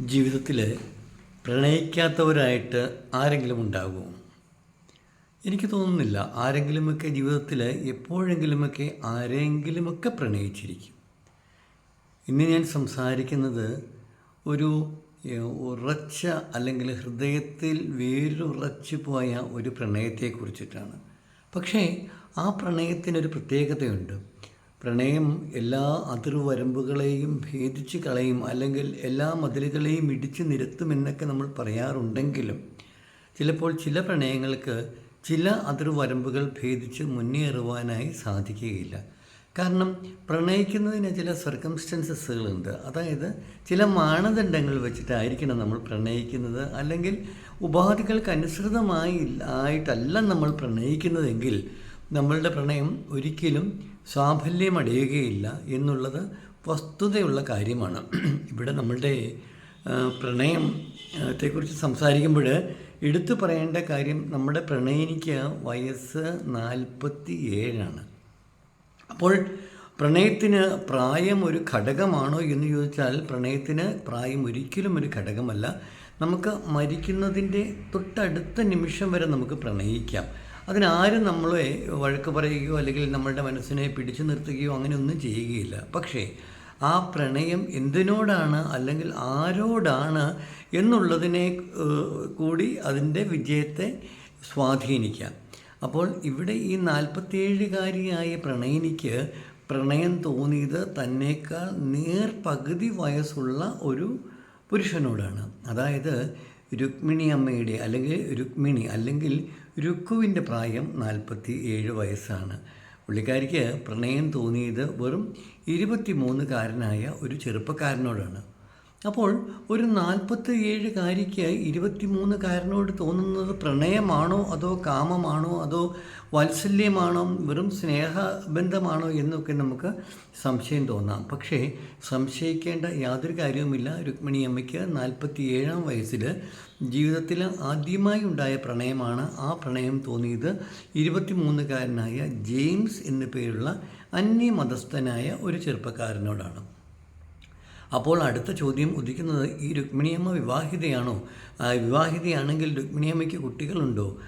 ജീവിതത്തിൽ പ്രണയിക്കാത്തവരായിട്ട് ആരെങ്കിലും ഉണ്ടാകുമോ? എനിക്ക് തോന്നുന്നില്ല. ആരെങ്കിലുമൊക്കെ ജീവിതത്തിൽ എപ്പോഴെങ്കിലുമൊക്കെ ആരെങ്കിലുമൊക്കെ പ്രണയിച്ചിരിക്കും. ഇന്ന് ഞാൻ സംസാരിക്കുന്നത് ഒരു ഉറച്ച അല്ലെങ്കിൽ ഹൃദയത്തിൽ വേരുറച്ചു പോയ ഒരു പ്രണയത്തെക്കുറിച്ചിട്ടാണ്. പക്ഷേ ആ പ്രണയത്തിനൊരു പ്രത്യേകതയുണ്ട്. പ്രണയം എല്ലാ അതിർവരമ്പുകളെയും ഭേദിച്ച് കളയും അല്ലെങ്കിൽ എല്ലാ മതിലുകളെയും ഇടിച്ചു നിരത്തുമെന്നൊക്കെ നമ്മൾ പറയാറുണ്ടെങ്കിലും ചിലപ്പോൾ ചില പ്രണയങ്ങൾക്ക് ചില അതിർവരമ്പുകൾ ഭേദിച്ച് മുന്നേറുവാനായി സാധിക്കുകയില്ല. കാരണം പ്രണയിക്കുന്നതിന് ചില സർക്കംസ്റ്റൻസസുകളുണ്ട് അതായത് ചില മാനദണ്ഡങ്ങൾ വെച്ചിട്ടായിരിക്കണം നമ്മൾ പ്രണയിക്കുന്നത്. അല്ലെങ്കിൽ ഉപാധികൾക്ക് അനുസൃതമായി ആയിട്ടല്ല നമ്മൾ പ്രണയിക്കുന്നതെങ്കിൽ നമ്മളുടെ പ്രണയം ഒരിക്കലും സാഫല്യമടയുകയില്ല എന്നുള്ളത് വസ്തുതയുള്ള കാര്യമാണ്. ഇവിടെ നമ്മളുടെ പ്രണയത്തെക്കുറിച്ച് സംസാരിക്കുമ്പോൾ എടുത്തു പറയേണ്ട കാര്യം നമ്മുടെ പ്രണയിനിക്ക് വയസ്സ് നാൽപ്പത്തി ഏഴാണ് അപ്പോൾ പ്രണയത്തിന് പ്രായം ഒരു ഘടകമാണോ എന്ന് ചോദിച്ചാൽ പ്രണയത്തിന് പ്രായം ഒരിക്കലും ഒരു ഘടകമല്ല. നമുക്ക് മരിക്കുന്നതിന്റെ തൊട്ടടുത്ത നിമിഷം വരെ നമുക്ക് പ്രണയിക്കാം. അതിനാരും നമ്മളെ വഴക്ക് പറയുകയോ അല്ലെങ്കിൽ നമ്മളുടെ മനസ്സിനെ പിടിച്ചു നിർത്തുകയോ അങ്ങനെയൊന്നും ചെയ്യുകയില്ല. പക്ഷേ ആ പ്രണയം എന്തിനോടാണ് അല്ലെങ്കിൽ ആരോടാണ് എന്നുള്ളതിനെ കൂടി അതിന്റെ വിജയത്തെ സ്വാധീനിക്കാം. അപ്പോൾ ഇവിടെ ഈ നാൽപ്പത്തിയേഴുകാരിയായ പ്രണയിനിക്ക് പ്രണയം തോന്നിയത് തന്നേക്കാൾ നേർ പകുതി വയസ്സുള്ള ഒരു പുരുഷനോടാണ്. അതായത് രുക്മിണി അമ്മയുടെ അല്ലെങ്കിൽ രുക്മിണി അല്ലെങ്കിൽ രുക്കുവിന്റെ പ്രായം നാൽപ്പത്തി ഏഴ് വയസ്സാണ്. പുള്ളിക്കാരിക്ക് പ്രണയം തോന്നിയത് വെറും ഇരുപത്തിമൂന്നുകാരനായ ഒരു ചെറുപ്പക്കാരനോടാണ്. അപ്പോൾ ഒരു നാൽപ്പത്തി ഏഴുകാരിക്ക് ഇരുപത്തിമൂന്നുകാരനോട് തോന്നുന്നത് പ്രണയമാണോ അതോ കാമമാണോ അതോ വാത്സല്യമാണോ? വെറും സ്നേഹബന്ധമാണോ എന്നൊക്കെ നമുക്ക് സംശയം തോന്നാം. പക്ഷേ സംശയിക്കേണ്ട യാതൊരു കാര്യവുമില്ല. രുക്മിണി അമ്മയ്ക്ക് നാൽപ്പത്തി ഏഴാം വയസ്സിൽ ജീവിതത്തിൽ ആദ്യമായി ഉണ്ടായ പ്രണയമാണ്. ആ പ്രണയം തോന്നിയത് ഇരുപത്തിമൂന്നുകാരനായ ജെയിംസ് എന്നു പേരുള്ള അന്യമതസ്ഥനായ ഒരു ചെറുപ്പക്കാരനോടാണ്. അപ്പോൾ അടുത്ത ചോദ്യം ഉദിക്കുന്നത് ഈ രുക്മിണിയമ്മ വിവാഹിതയാണോ? വിവാഹിതയാണെങ്കിൽ രുക്മിണിയമ്മയ്ക്ക് കുട്ടികളുണ്ടോ?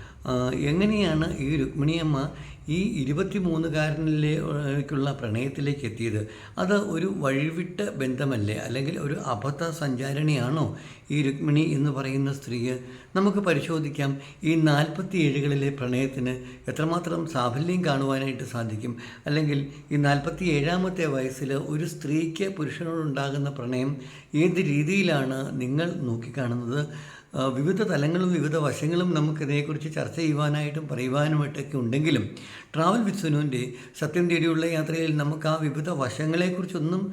എങ്ങനെയാണ് ഈ രുക്മിണിയമ്മ ഈ ഇരുപത്തിമൂന്നുകാരനിലേക്കുള്ള പ്രണയത്തിലേക്ക് എത്തിയത് അത് ഒരു വഴിവിട്ട ബന്ധമല്ലേ? അല്ലെങ്കിൽ ഒരു അബദ്ധ സഞ്ചാരണിയാണോ ഈ രുക്മിണി എന്ന് പറയുന്ന സ്ത്രീയെ? നമുക്ക് പരിശോധിക്കാം. ഈ നാൽപ്പത്തി ഏഴുകളിലെ പ്രണയത്തിന് എത്രമാത്രം സാഫല്യം കാണുവാനായിട്ട് സാധിക്കും? അല്ലെങ്കിൽ ഈ നാൽപ്പത്തി ഏഴാമത്തെ വയസ്സിൽ ഒരു സ്ത്രീക്ക് പുരുഷനോടുണ്ടാകുന്ന പ്രണയം ഏത് രീതിയിലാണ് നിങ്ങൾ നോക്കിക്കാണുന്നത്? വിവിധ തലങ്ങളും വിവിധ വശങ്ങളും നമുക്കിതിനെക്കുറിച്ച് ചർച്ച ചെയ്യുവാനായിട്ടും പറയുവാനുമായിട്ടൊക്കെ ഉണ്ടെങ്കിലും ട്രാവൽ വിത്ത് സുനുവിന്റെ സത്യം തേടിയുള്ള യാത്രയിൽ നമുക്ക് ആ വിവിധ വശങ്ങളെക്കുറിച്ചൊന്നും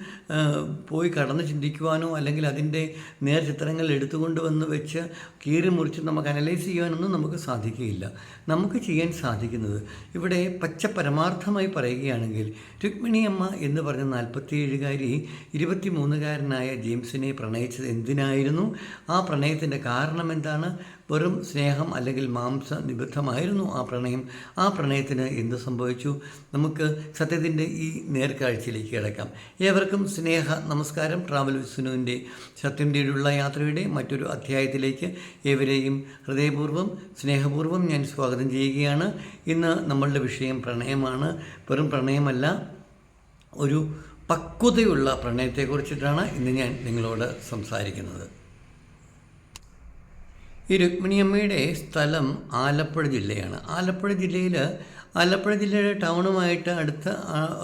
പോയി കടന്ന് ചിന്തിക്കുവാനോ അല്ലെങ്കിൽ അതിന്റെ നേർചിത്രങ്ങൾ എടുത്തുകൊണ്ട് വന്ന് വെച്ച് കീറി മുറിച്ച് നമുക്ക് അനലൈസ് ചെയ്യാനൊന്നും നമുക്ക് സാധിക്കുകയില്ല. നമുക്ക് ചെയ്യാൻ സാധിക്കുന്നത് ഇവിടെ പച്ച പരമാർത്ഥമായി പറയുകയാണെങ്കിൽ രുക്മിണി അമ്മ എന്ന് പറഞ്ഞ നാൽപ്പത്തിയേഴുകാരി ഇരുപത്തിമൂന്നുകാരനായ ജെയിംസിനെ പ്രണയിച്ചത് എന്തിനായിരുന്നു? ആ പ്രണയത്തിന്റെ കാരണം എന്താണ്? വെറും സ്നേഹം അല്ലെങ്കിൽ മാംസ നിബദ്ധമായിരുന്നു ആ പ്രണയം. ആ പ്രണയത്തിന് എന്ത് സംഭവിച്ചു? നമുക്ക് സത്യത്തിന്റെ ഈ നേർക്കാഴ്ചയിലേക്ക് കിടക്കാം. ഏവർക്കും സ്നേഹ നമസ്കാരം. ട്രാവൽ വിസ്നുവിന്റെ സത്യന്റെയുള്ള യാത്രയുടെ മറ്റൊരു അധ്യായത്തിലേക്ക് ഏവരെയും ഹൃദയപൂർവം സ്നേഹപൂർവം ഞാൻ സ്വാഗതം ചെയ്യുകയാണ്. ഇന്ന് നമ്മളുടെ വിഷയം പ്രണയമാണ്. വെറും പ്രണയമല്ല ഒരു പക്വതയുള്ള പ്രണയത്തെക്കുറിച്ചിട്ടാണ് ഇന്ന് ഞാൻ നിങ്ങളോട് സംസാരിക്കുന്നത്. ഈ രുക്മിണിയമ്മയുടെ സ്ഥലം ആലപ്പുഴ ജില്ലയാണ്. ആലപ്പുഴ ജില്ലയിൽ ആലപ്പുഴ ജില്ലയുടെ ടൗണുമായിട്ട് അടുത്ത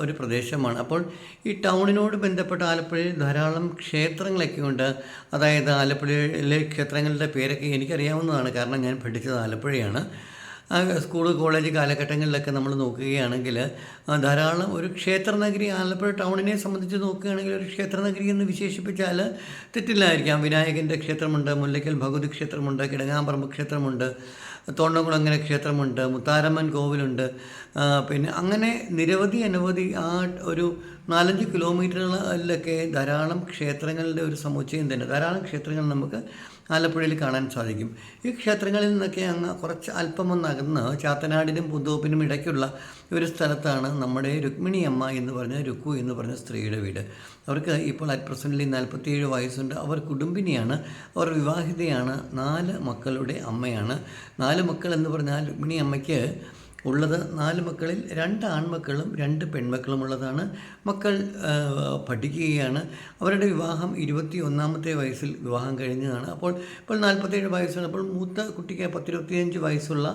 ഒരു പ്രദേശമാണ്. അപ്പോൾ ഈ ടൗണിനോട് ബന്ധപ്പെട്ട ആലപ്പുഴയിൽ ധാരാളം ക്ഷേത്രങ്ങളൊക്കെ ഉണ്ട്. അതായത് ആലപ്പുഴയിലെ ക്ഷേത്രങ്ങളുടെ പേരൊക്കെ എനിക്കറിയാവുന്നതാണ്. കാരണം ഞാൻ പഠിച്ചത് ആലപ്പുഴയാണ്. സ്കൂൾ കോളേജ് കാലഘട്ടങ്ങളിലൊക്കെ നമ്മൾ നോക്കുകയാണെങ്കിൽ ധാരാളം ഒരു ക്ഷേത്രനഗരി ആലപ്പുഴ ടൗണിനെ സംബന്ധിച്ച് നോക്കുകയാണെങ്കിൽ ഒരു ക്ഷേത്ര നഗരി എന്ന് വിശേഷിപ്പിച്ചാൽ തെറ്റില്ലായിരിക്കാം. വിനായകന്റെ ക്ഷേത്രമുണ്ട് മുല്ലയ്ക്കൽ ഭഗവതി ക്ഷേത്രമുണ്ട് കിടങ്ങാമ്പറമ്പ് ക്ഷേത്രമുണ്ട് തോണ്ടംകുളങ്ങര ക്ഷേത്രമുണ്ട് മുത്താരമ്മൻ കോവിലുണ്ട്. പിന്നെ അങ്ങനെ നിരവധി അനവധി ആ ഒരു നാലഞ്ച് കിലോമീറ്ററുകളിലൊക്കെ ധാരാളം ക്ഷേത്രങ്ങളുടെ ഒരു സമുച്ചയം തന്നെ ധാരാളം ക്ഷേത്രങ്ങൾ നമുക്ക് ആലപ്പുഴയിൽ കാണാൻ സാധിക്കും. ഈ ക്ഷേത്രങ്ങളിൽ നിന്നൊക്കെ അങ്ങ് കുറച്ച് അല്പം ഒന്നകന്ന് ചാത്തനാടിനും പുന്തോപ്പിനും ഇടയ്ക്കുള്ള ഒരു സ്ഥലത്താണ് നമ്മുടെ രുക്മിണി അമ്മ എന്ന് പറഞ്ഞ രുക്കു എന്ന് പറഞ്ഞ സ്ത്രീയുടെ വീട്. അവർക്ക് ഇപ്പോൾ അറ്റ് പ്രസന്റ്ലി നാൽപ്പത്തിയേഴ് വയസ്സുണ്ട്. അവർ കുടുംബിനിയാണ്. അവർ വിവാഹിതയാണ്. നാല് മക്കളുടെ അമ്മയാണ്. നാല് മക്കൾ എന്ന് പറഞ്ഞാൽ രുക്മിണി അമ്മയ്ക്ക് ഉള്ളത് നാല് മക്കളിൽ രണ്ട് ആൺമക്കളും രണ്ട് പെൺമക്കളും ഉള്ളതാണ്. മക്കൾ പഠിക്കുകയാണ്. അവരുടെ വിവാഹം ഇരുപത്തി ഒന്നാമത്തെ വയസ്സിൽ വിവാഹം കഴിഞ്ഞതാണ്. അപ്പോൾ ഇപ്പോൾ നാൽപ്പത്തേഴ് വയസ്സാണ്. അപ്പോൾ മൂത്ത കുട്ടിക്ക് പത്തിരുപത്തിയഞ്ച് വയസ്സുള്ള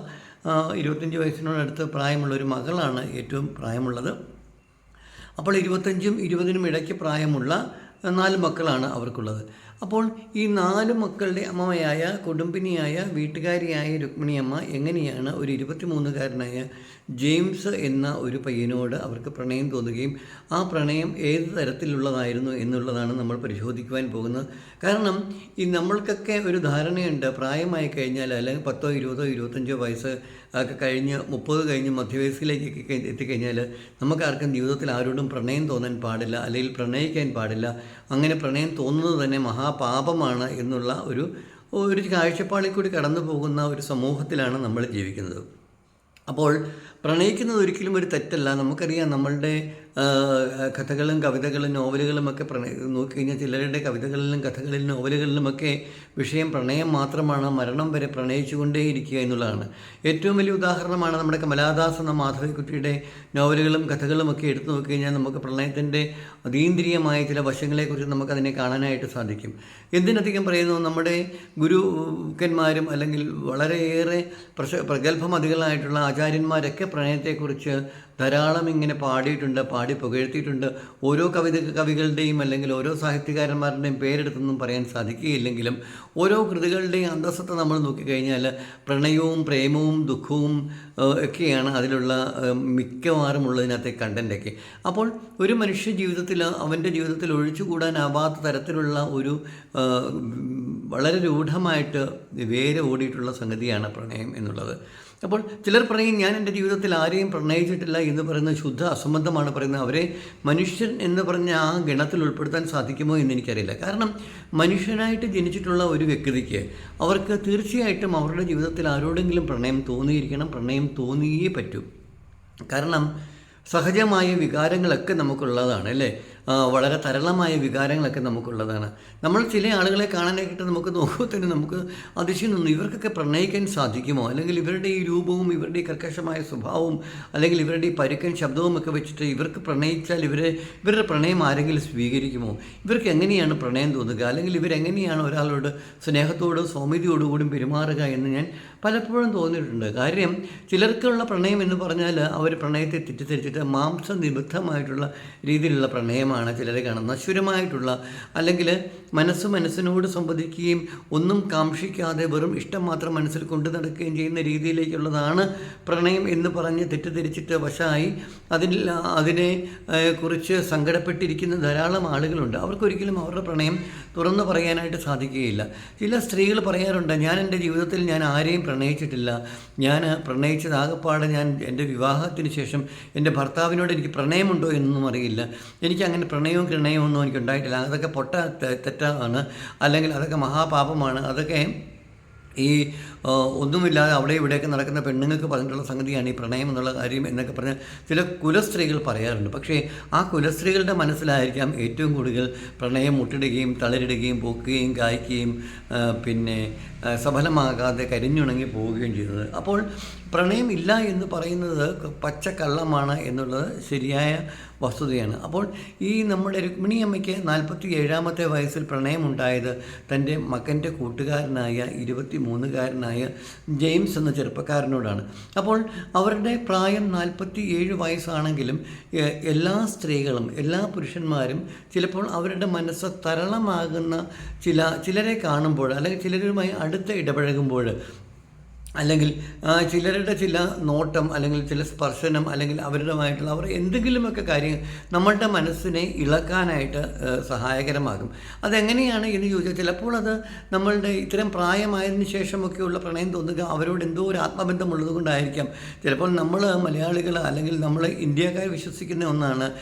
ഇരുപത്തിയഞ്ച് വയസ്സിനോടടുത്ത് പ്രായമുള്ള ഒരു മകളാണ് ഏറ്റവും പ്രായമുള്ളത്. അപ്പോൾ ഇരുപത്തഞ്ചും ഇരുപതിനും ഇടയ്ക്ക് പ്രായമുള്ള നാല് മക്കളാണ് അവർക്കുള്ളത്. അപ്പോൾ ഈ നാല് മക്കളുടെ അമ്മയായ കുടുംബിനിയായ വീട്ടുകാരിയായ രുക്മിണിയമ്മ എങ്ങനെയാണ് ഒരു ഇരുപത്തിമൂന്നുകാരനായ ജെയിംസ് എന്ന ഒരു പയ്യനോട് അവർക്ക് പ്രണയം തോന്നുകയും ആ പ്രണയം ഏത് തരത്തിലുള്ളതായിരുന്നു എന്നുള്ളതാണ് നമ്മൾ പരിശോധിക്കുവാൻ പോകുന്നത്. കാരണം ഈ നമ്മൾക്കൊക്കെ ഒരു ധാരണയുണ്ട് പ്രായമായി കഴിഞ്ഞാൽ അല്ലെങ്കിൽ പത്തോ ഇരുപതോ ഇരുപത്തഞ്ചോ വയസ്സ് ഒക്കെ കഴിഞ്ഞ് മുപ്പത് കഴിഞ്ഞ് മധ്യവയസ്സിലേക്കൊക്കെ കഴി- എത്തിക്കഴിഞ്ഞാൽ നമുക്കാർക്കും ജീവിതത്തിൽ ആരോടും പ്രണയം തോന്നാൻ പാടില്ല അല്ലെങ്കിൽ പ്രണയിക്കാൻ പാടില്ല. അങ്ങനെ പ്രണയം തോന്നുന്നത് തന്നെ മഹാപാപമാണ് എന്നുള്ള ഒരു ഒരു കാഴ്ചപ്പാടിൽ കൂടി കടന്നു പോകുന്ന ഒരു സമൂഹത്തിലാണ് നമ്മൾ ജീവിക്കുന്നത്. അപ്പോൾ പ്രണയിക്കുന്നത് ഒരിക്കലും ഒരു തെറ്റല്ല. നമുക്കറിയാം നമ്മളുടെ കഥകളും കവിതകളും നോവലുകളും ഒക്കെ പ്രണയ നോക്കിക്കഴിഞ്ഞാൽ ചിലരുടെ കവിതകളിലും കഥകളിലും നോവലുകളിലുമൊക്കെ വിഷയം പ്രണയം മാത്രമാണ് മരണം വരെ പ്രണയിച്ചുകൊണ്ടേയിരിക്കുക എന്നുള്ളതാണ്. ഏറ്റവും വലിയ ഉദാഹരണമാണ് നമ്മുടെ കമലാദാസ് എന്ന മാധവിക്കുട്ടിയുടെ നോവലുകളും കഥകളുമൊക്കെ എടുത്തു നോക്കിക്കഴിഞ്ഞാൽ നമുക്ക് പ്രണയത്തിന്റെ അതീന്ദ്രിയമായ ചില വശങ്ങളെക്കുറിച്ച് നമുക്കതിനെ കാണാനായിട്ട് സാധിക്കും. എന്തിനധികം പറയുന്നു നമ്മുടെ ഗുരുക്കന്മാരും അല്ലെങ്കിൽ വളരെയേറെ പ്രശ പ്രഗത്ഭമതികളായിട്ടുള്ള ആചാര്യന്മാരൊക്കെ പ്രണയത്തെക്കുറിച്ച് ധാരാളം ഇങ്ങനെ പാടിയിട്ടുണ്ട് പാടി പുകഴ്ത്തിയിട്ടുണ്ട്. ഓരോ കവിത കവികളുടെയും അല്ലെങ്കിൽ ഓരോ സാഹിത്യകാരന്മാരുടെയും പേരെടുത്തൊന്നും പറയാൻ സാധിക്കുകയില്ലെങ്കിലും ഓരോ കൃതികളുടെയും അന്തസ്സത്തെ നമ്മൾ നോക്കിക്കഴിഞ്ഞാൽ പ്രണയവും പ്രേമവും ദുഃഖവും ഒക്കെയാണ് അതിലുള്ള മിക്കവാറും ഉള്ളതിനകത്തെ കണ്ടന്റൊക്കെ അപ്പോൾ ഒരു മനുഷ്യ ജീവിതത്തിൽ അവന്റെ ജീവിതത്തിൽ ഒഴിച്ചുകൂടാനാവാത്ത തരത്തിലുള്ള ഒരു വളരെ രൂഢമായിട്ട് വേര് ഓടിയിട്ടുള്ള സംഗതിയാണ് പ്രണയം എന്നുള്ളത്. അപ്പോൾ ചിലർ പറയും ഞാൻ എന്റെ ജീവിതത്തിൽ ആരെയും പ്രണയിച്ചിട്ടില്ല എന്ന് പറയുന്ന ശുദ്ധ അസംബന്ധമാണ് പറയുന്നത് അവരെ മനുഷ്യൻ എന്ന് പറഞ്ഞ ആ ഗണത്തിൽ ഉൾപ്പെടുത്താൻ സാധിക്കുമോ എന്ന് എനിക്കറിയില്ല. കാരണം മനുഷ്യനായിട്ട് ജനിച്ചിട്ടുള്ള ഒരു വ്യക്തിക്ക് അവർക്ക് തീർച്ചയായിട്ടും അവരുടെ ജീവിതത്തിൽ ആരോടെങ്കിലും പ്രണയം തോന്നിയിരിക്കണം പ്രണയം തോന്നിയേ പറ്റൂ. കാരണം സഹജമായ വികാരങ്ങളൊക്കെ നമുക്കുള്ളതാണ് അല്ലേ? വളരെ തരളമായ വികാരങ്ങളൊക്കെ നമുക്കുള്ളതാണ്. നമ്മൾ ചില ആളുകളെ കാണാനായിട്ട് നമുക്ക് നോക്കുമ്പോൾ തന്നെ നമുക്ക് അതിശയം തോന്നും ഇവർക്കൊക്കെ പ്രണയിക്കാൻ സാധിക്കുമോ? അല്ലെങ്കിൽ ഇവരുടെ ഈ രൂപവും ഇവരുടെ ഈ കർക്കശമായ സ്വഭാവവും അല്ലെങ്കിൽ ഇവരുടെ ഈ പരുക്കൻ ശബ്ദവും ഒക്കെ വെച്ചിട്ട് ഇവർക്ക് പ്രണയിച്ചാൽ ഇവരെ ഇവരുടെ പ്രണയം ആരെങ്കിലും സ്വീകരിക്കുമോ? ഇവർക്ക് എങ്ങനെയാണ് പ്രണയം തോന്നുക? അല്ലെങ്കിൽ ഇവരെങ്ങനെയാണ് ഒരാളോട് സ്നേഹത്തോടും സൗമ്യതയോടുകൂടി പെരുമാറുക എന്ന് ഞാൻ പലപ്പോഴും തോന്നിയിട്ടുണ്ട്. കാര്യം ചിലർക്കുള്ള പ്രണയം എന്ന് പറഞ്ഞാൽ അവർ പ്രണയത്തെ തെറ്റിദ്ധരിച്ചിട്ട് മാംസനിബദ്ധമായിട്ടുള്ള രീതിയിലുള്ള പ്രണയമാണ് ചിലരെ കാണുന്നത്. നശ്വരമായിട്ടുള്ള അല്ലെങ്കിൽ മനസ്സ് മനസ്സിനോട് സംവദിക്കുകയും ഒന്നും കാക്ഷിക്കാതെ വെറും ഇഷ്ടം മാത്രം മനസ്സിൽ കൊണ്ടു നടക്കുകയും ചെയ്യുന്ന രീതിയിലേക്കുള്ളതാണ് പ്രണയം എന്ന് പറഞ്ഞ് തെറ്റിദ്ധരിച്ചിട്ട് വശമായി അതിൽ അതിനെ കുറിച്ച് സങ്കടപ്പെട്ടിരിക്കുന്ന ധാരാളം ആളുകളുണ്ട്. അവർക്കൊരിക്കലും അവരുടെ പ്രണയം തുറന്നു പറയാനായിട്ട് സാധിക്കുകയില്ല. ചില സ്ത്രീകൾ പറയാറുണ്ട് ഞാൻ എന്റെ ജീവിതത്തിൽ ഞാൻ ആരെയും പ്രണയിച്ചിട്ടില്ല. ഞാൻ പ്രണയിച്ചത് ആകപ്പാടെ ഞാൻ എന്റെ വിവാഹത്തിന് ശേഷം എന്റെ ഭർത്താവിനോട് എനിക്ക് പ്രണയമുണ്ടോ എന്നൊന്നും അറിയില്ല. എനിക്ക് അങ്ങനെ പ്രണയവും പ്രണയവും ഒന്നും എനിക്ക് ഉണ്ടായിട്ടില്ല. അതൊക്കെ പൊട്ട തെറ്റാണ്. അല്ലെങ്കിൽ അതൊക്കെ മഹാപാപമാണ്. അതൊക്കെ ഈ ഒന്നുമില്ലാതെ അവിടെ ഇവിടെയൊക്കെ നടക്കുന്ന പെണ്ണുങ്ങൾക്ക് പറഞ്ഞിട്ടുള്ള സംഗതിയാണ് ഈ പ്രണയം എന്നുള്ള കാര്യം എന്നൊക്കെ പറഞ്ഞ് ചില കുലസ്ത്രീകൾ പറയാറുണ്ട്. പക്ഷേ ആ കുലസ്ത്രീകളുടെ മനസ്സിലായിരിക്കാം ഏറ്റവും കൂടുതൽ പ്രണയം മുട്ടിടുകയും തളരിടുകയും പൊക്കുകയും കായ്ക്കുകയും പിന്നെ സഫലമാകാതെ കരിഞ്ഞുണങ്ങി പോവുകയും ചെയ്യുന്നത്. അപ്പോൾ പ്രണയം ഇല്ല എന്ന് പറയുന്നത് പച്ചക്കള്ളമാണ് എന്നുള്ളത് ശരിയായ വസ്തുതയാണ്. അപ്പോൾ ഈ നമ്മുടെ രുക്മിണിയമ്മയ്ക്ക് നാൽപ്പത്തി ഏഴാമത്തെ വയസ്സിൽ പ്രണയമുണ്ടായത് തന്റെ മകന്റെ കൂട്ടുകാരനായ ഇരുപത്തി മൂന്നുകാരനായ ജെയിംസ് എന്ന ചെറുപ്പക്കാരനോടാണ്. അപ്പോൾ അവരുടെ പ്രായം നാൽപ്പത്തി ഏഴ് വയസ്സാണെങ്കിലും എല്ലാ സ്ത്രീകളും എല്ലാ പുരുഷന്മാരും ചിലപ്പോൾ അവരുടെ മനസ്സ് തരളമാകുന്ന ചില ചിലരെ കാണുമ്പോൾ അല്ലെങ്കിൽ ചിലരുമായി അടുത്ത് ഇടപഴകുമ്പോൾ അല്ലെങ്കിൽ ചിലരുടെ ചില നോട്ടം അല്ലെങ്കിൽ ചില സ്പർശനം അല്ലെങ്കിൽ അവരുടേതായിട്ടുള്ള അവർ എന്തെങ്കിലുമൊക്കെ കാര്യങ്ങൾ നമ്മളുടെ മനസ്സിനെ ഇളക്കാനായിട്ട് സഹായകരമാകും. അതെങ്ങനെയാണ് എന്ന് ചോദിച്ചാൽ ചിലപ്പോൾ അത് നമ്മളുടെ ഇത്തരം പ്രായമായതിനു ശേഷമൊക്കെയുള്ള പ്രണയം തോന്നുക അവരോട് എന്തോ ഒരു ആത്മബന്ധമുള്ളത് കൊണ്ടായിരിക്കാം. ചിലപ്പോൾ നമ്മൾ മലയാളികൾ അല്ലെങ്കിൽ നമ്മൾ ഇന്ത്യക്കാർ വിശ്വസിക്കുന്ന ഒന്നാണ്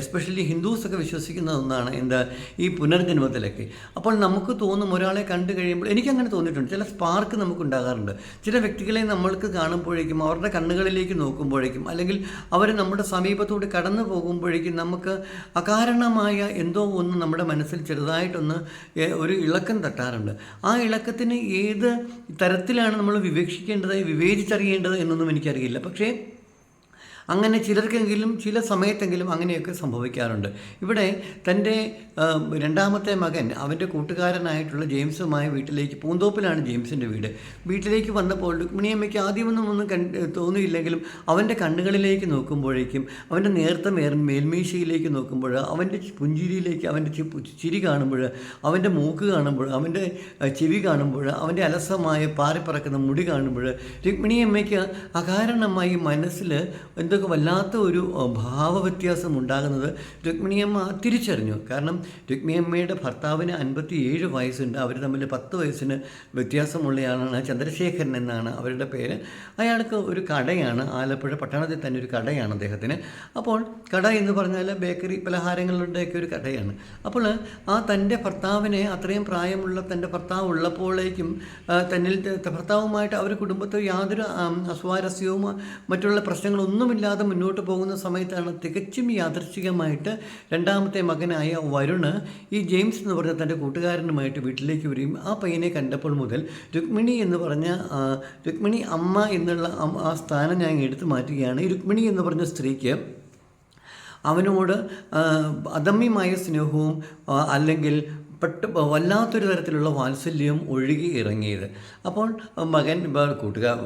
എസ്പെഷ്യലി ഹിന്ദുസൊക്കെ വിശ്വസിക്കുന്ന ഒന്നാണ് എന്താ ഈ പുനർജന്മത്തിലൊക്കെ. അപ്പോൾ നമുക്ക് തോന്നും ഒരാളെ കണ്ടു കഴിയുമ്പോൾ എനിക്കങ്ങനെ തോന്നിയിട്ടുണ്ട് ചില സ്പാർക്ക് നമുക്കുണ്ടാകാറുണ്ട്. ചില വ്യക്തികളെ നമ്മൾക്ക് കാണുമ്പോഴേക്കും അവരുടെ കണ്ണുകളിലേക്ക് നോക്കുമ്പോഴേക്കും അല്ലെങ്കിൽ അവർ നമ്മുടെ സമീപത്തൂടെ കടന്നു പോകുമ്പോഴേക്കും നമുക്ക് അകാരണമായ എന്തോ ഒന്ന് നമ്മുടെ മനസ്സിൽ ചെറുതായിട്ടൊന്ന് ഒരു ഇളക്കം തട്ടാറുണ്ട്. ആ ഇളക്കത്തിന് ഏത് തരത്തിലാണ് നമ്മൾ വിവേക്ഷിക്കേണ്ടത് വിവേചിച്ചറിയേണ്ടത് എന്നൊന്നും എനിക്കറിയില്ല. പക്ഷേ അങ്ങനെ ചിലർക്കെങ്കിലും ചില സമയത്തെങ്കിലും അങ്ങനെയൊക്കെ സംഭവിക്കാറുണ്ട്. ഇവിടെ തന്റെ രണ്ടാമത്തെ മകൻ അവന്റെ കൂട്ടുകാരനായിട്ടുള്ള ജെയിംസുമായി വീട്ടിലേക്ക് പൂന്തോപ്പിലാണ് ജെയിംസിന്റെ വീട്. വീട്ടിലേക്ക് വന്നപ്പോൾ രുക്മിണിയമ്മയ്ക്ക് ആദ്യമൊന്നും ഒന്നും തോന്നിയില്ലെങ്കിലും അവന്റെ കണ്ണുകളിലേക്ക് നോക്കുമ്പോഴേക്കും അവന്റെ നേർത്ത മേർ മേൽമീശയിലേക്ക് നോക്കുമ്പോൾ അവന്റെ പുഞ്ചിരിയിലേക്ക് അവന്റെ ചിരി കാണുമ്പോൾ അവന്റെ മൂക്ക് കാണുമ്പോൾ അവന്റെ ചെവി കാണുമ്പോൾ അവന്റെ അലസമായ പാറിപ്പറക്കുന്ന മുടി കാണുമ്പോൾ രുക്മിണിയമ്മയ്ക്ക് അകാരണമായി മനസ്സിൽ എന്തൊക്കെ വല്ലാത്ത ഒരു ഭാവവ്യത്യാസം ഉണ്ടാകുന്നത് രുക്മിണിയമ്മ തിരിച്ചറിഞ്ഞു. കാരണം രുക്മിണിയമ്മയുടെ ഭർത്താവിന് അൻപത്തി ഏഴ് വയസ്സുണ്ട്. അവർ തമ്മിൽ പത്ത് വയസ്സിന് വ്യത്യാസമുള്ളയാളാണ് ചന്ദ്രശേഖരൻ എന്നാണ് അവരുടെ പേര്. അയാൾക്ക് ഒരു കടയാണ് ആലപ്പുഴ പട്ടണത്തിൽ തന്നെ ഒരു കടയാണ് അദ്ദേഹത്തിന്. അപ്പോൾ കട എന്ന് പറഞ്ഞാൽ ബേക്കറി പലഹാരങ്ങളുടെയൊക്കെ ഒരു കടയാണ്. അപ്പോൾ ആ തന്റെ ഭർത്താവിനെ അത്രയും പ്രായമുള്ള തന്റെ ഭർത്താവ് ഉള്ളപ്പോഴേക്കും തന്നിൽ ഭർത്താവുമായിട്ട് അവർ കുടുംബത്തിൽ യാതൊരു അസ്വാരസ്യവും മറ്റുള്ള മറ്റുള്ള പ്രശ്നങ്ങളൊന്നുമില്ലാതെ മുന്നോട്ട് പോകുന്ന സമയത്താണ് തികച്ചും യാദർശികമായിട്ട് രണ്ടാമത്തെ മകനായ വരുണ് ഈ ജെയിംസ് എന്ന് പറഞ്ഞ തന്റെ കൂട്ടുകാരനുമായിട്ട് വീട്ടിലേക്ക് വരികയും ആ പയ്യനെ കണ്ടപ്പോൾ മുതൽ രുക്മിണി എന്ന് പറഞ്ഞ രുക്മിണി അമ്മ എന്നുള്ള ആ സ്ഥാനം ഞാൻ എടുത്തു മാറ്റുകയാണ്. ഈ രുക്മിണി എന്ന് പറഞ്ഞ സ്ത്രീക്ക് അവനോട് അദമ്യമായ സ്നേഹവും അല്ലെങ്കിൽ പെട്ട് വല്ലാത്തൊരു തരത്തിലുള്ള വാത്സല്യം ഒഴുകി ഇറങ്ങിയത്. അപ്പോൾ മകൻ കൂട്ടുകാർ